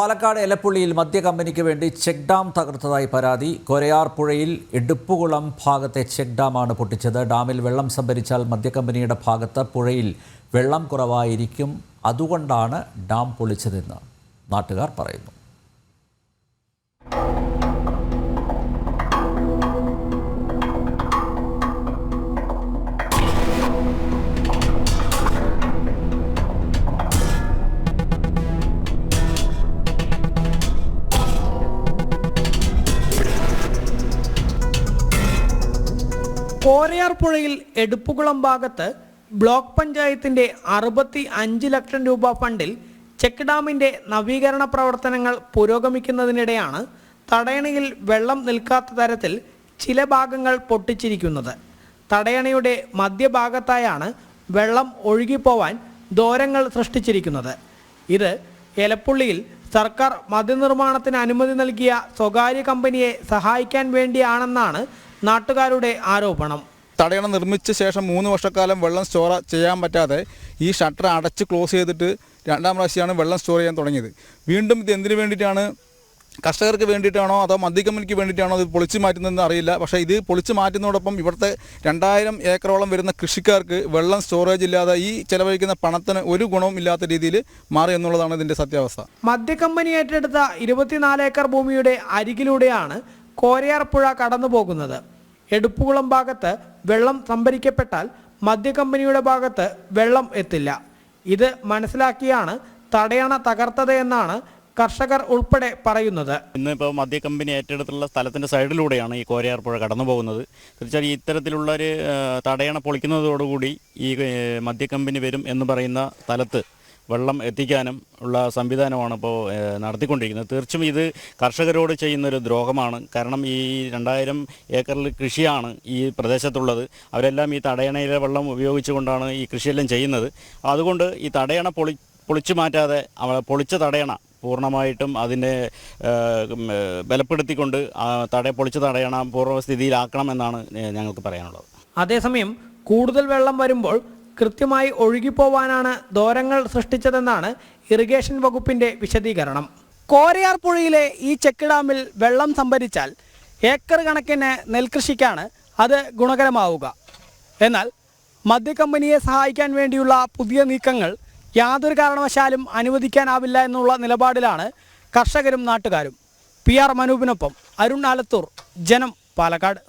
പാലക്കാട് എലപ്പുള്ളിയിൽ മദ്യ കമ്പനിക്ക് വേണ്ടി ചെക്ക് ഡാം തകർത്തതായി പരാതി. കൊരയാർ പുഴയിൽ ഇടുപ്പുകുളം ഭാഗത്തെ ചെക്ക് ഡാമാണ് പൊട്ടിച്ചത്. ഡാമിൽ വെള്ളം സംഭരിച്ചാൽ മദ്യകമ്പനിയുടെ ഭാഗത്ത് പുഴയിൽ വെള്ളം കുറവായിരിക്കും. അതുകൊണ്ടാണ് ഡാം പൊളിച്ചതെന്ന് നാട്ടുകാർ പറയുന്നു. കോരയാർ പുഴയിൽ എടുപ്പുകുളം ഭാഗത്ത് ബ്ലോക്ക് പഞ്ചായത്തിന്റെ അറുപത്തി അഞ്ച് ലക്ഷം രൂപ ഫണ്ടിൽ ചെക്ക് ഡാമിന്റെ നവീകരണ പ്രവർത്തനങ്ങൾ പുരോഗമിക്കുന്നതിനിടെയാണ് തടയണയിൽ വെള്ളം നിൽക്കാത്ത തരത്തിൽ ചില ഭാഗങ്ങൾ പൊട്ടിച്ചിരിക്കുന്നത്. തടയണയുടെ മധ്യഭാഗത്തായാണ് വെള്ളം ഒഴുകിപ്പോവാൻ ദോരങ്ങൾ സൃഷ്ടിച്ചിരിക്കുന്നത്. ഇത് എലപ്പുള്ളിയിൽ സർക്കാർ മതിനിർമ്മാണത്തിന് അനുമതി നൽകിയ സ്വകാര്യ കമ്പനിയെ സഹായിക്കാൻ വേണ്ടിയാണെന്നാണ് നാട്ടുകാരുടെ ആരോപണം. തടയണ നിർമ്മിച്ച ശേഷം മൂന്ന് വർഷക്കാലം വെള്ളം സ്റ്റോർ ചെയ്യാൻ പറ്റാതെ ഈ ഷട്ടർ അടച്ച് ക്ലോസ് ചെയ്തിട്ട് രണ്ടാം പ്രാവശ്യമാണ് വെള്ളം സ്റ്റോർ ചെയ്യാൻ തുടങ്ങിയത്. വീണ്ടും ഇത് എന്തിനു വേണ്ടിയിട്ടാണ്? കർഷകർക്ക് വേണ്ടിയിട്ടാണോ അതോ മദ്യ കമ്പനിക്ക് വേണ്ടിയിട്ടാണോ ഇത് പൊളിച്ചു മാറ്റുന്നതെന്ന് അറിയില്ല. പക്ഷേ ഇത് പൊളിച്ചു മാറ്റുന്നതോടൊപ്പം ഇവിടുത്തെ രണ്ടായിരം ഏക്കറോളം വരുന്ന കൃഷിക്കാർക്ക് വെള്ളം സ്റ്റോറേജ് ഇല്ലാതെ ഈ ചെലവഴിക്കുന്ന പണത്തിന് ഒരു ഗുണവും ഇല്ലാത്ത രീതിയിൽ മാറി എന്നുള്ളതാണ് ഇതിന്റെ സത്യാവസ്ഥ. മദ്യക്കമ്പനി ഏറ്റെടുത്ത ഇരുപത്തിനാല് ഏക്കർ ഭൂമിയുടെ അരികിലൂടെയാണ് കോരയാർ പുഴ കടന്നു പോകുന്നത് എടുപ്പുകുളം ഭാഗത്ത് വെള്ളം സംഭരിക്കപ്പെട്ടാൽ മദ്യക്കമ്പനിയുടെ ഭാഗത്ത് വെള്ളം എത്തില്ല. ഇത് മനസ്സിലാക്കിയാണ് തടയണ തകർത്തത് എന്നാണ് കർഷകർ ഉൾപ്പെടെ പറയുന്നത്. ഇന്നിപ്പോൾ കമ്പനി ഏറ്റെടുത്തുള്ള സ്ഥലത്തിന്റെ സൈഡിലൂടെയാണ് ഈ കോരയാർ പുഴ കടന്നു പോകുന്നത് തീർച്ചയായും ഇത്തരത്തിലുള്ള ഒരു ആ, തടയണ പൊളിക്കുന്നതോടുകൂടി ഈ മദ്യ കമ്പനി വരും എന്ന് പറയുന്ന സ്ഥലത്ത് വെള്ളം എത്തിക്കാനും ഉള്ള സംവിധാനമാണ് ഇപ്പോൾ നടത്തിക്കൊണ്ടിരിക്കുന്നത്. തീർച്ചയായും ഇത് കർഷകരോട് ചെയ്യുന്നൊരു ദ്രോഹമാണ്. കാരണം ഈ രണ്ടായിരം ഏക്കറിൽ കൃഷിയാണ് ഈ പ്രദേശത്തുള്ളത്. അവരെല്ലാം ഈ തടയണയിലെ വെള്ളം ഉപയോഗിച്ചുകൊണ്ടാണ് ഈ കൃഷിയെല്ലാം ചെയ്യുന്നത്. അതുകൊണ്ട് ഈ തടയണ പൊളി പൊളിച്ചു മാറ്റാതെ പൊളിച്ച തടയണ പൂർണമായിട്ടും അതിനെ ബലപ്പെടുത്തിക്കൊണ്ട് തടയ പൊളിച്ച് തടയണ പൂർവസ്ഥിതിയിലാക്കണം എന്നാണ് ഞങ്ങൾക്ക് പറയാനുള്ളത്. അതേസമയം കൂടുതൽ വെള്ളം വരുമ്പോൾ കൃത്യമായി ഒഴുകിപ്പോവാനാണ് ദോരങ്ങൾ സൃഷ്ടിച്ചതെന്നാണ് ഇറിഗേഷൻ വകുപ്പിന്റെ വിശദീകരണം. കോരയാർ പുഴയിലെ ഈ ചെക്ക് ഡാമിൽ വെള്ളം സംഭരിച്ചാൽ ഏക്കർ കണക്കിന് നെൽകൃഷിക്കാണ് അത് ഗുണകരമാവുക. എന്നാൽ മദ്യക്കമ്പനിയെ സഹായിക്കാൻ വേണ്ടിയുള്ള പുതിയ നീക്കങ്ങൾ യാതൊരു കാരണവശാലും അനുവദിക്കാനാവില്ല എന്നുള്ള നിലപാടിലാണ് കർഷകരും നാട്ടുകാരും. പി ആർ മനൂപിനൊപ്പം അരുൺ ആലത്തൂർ ജനം പാലക്കാട്.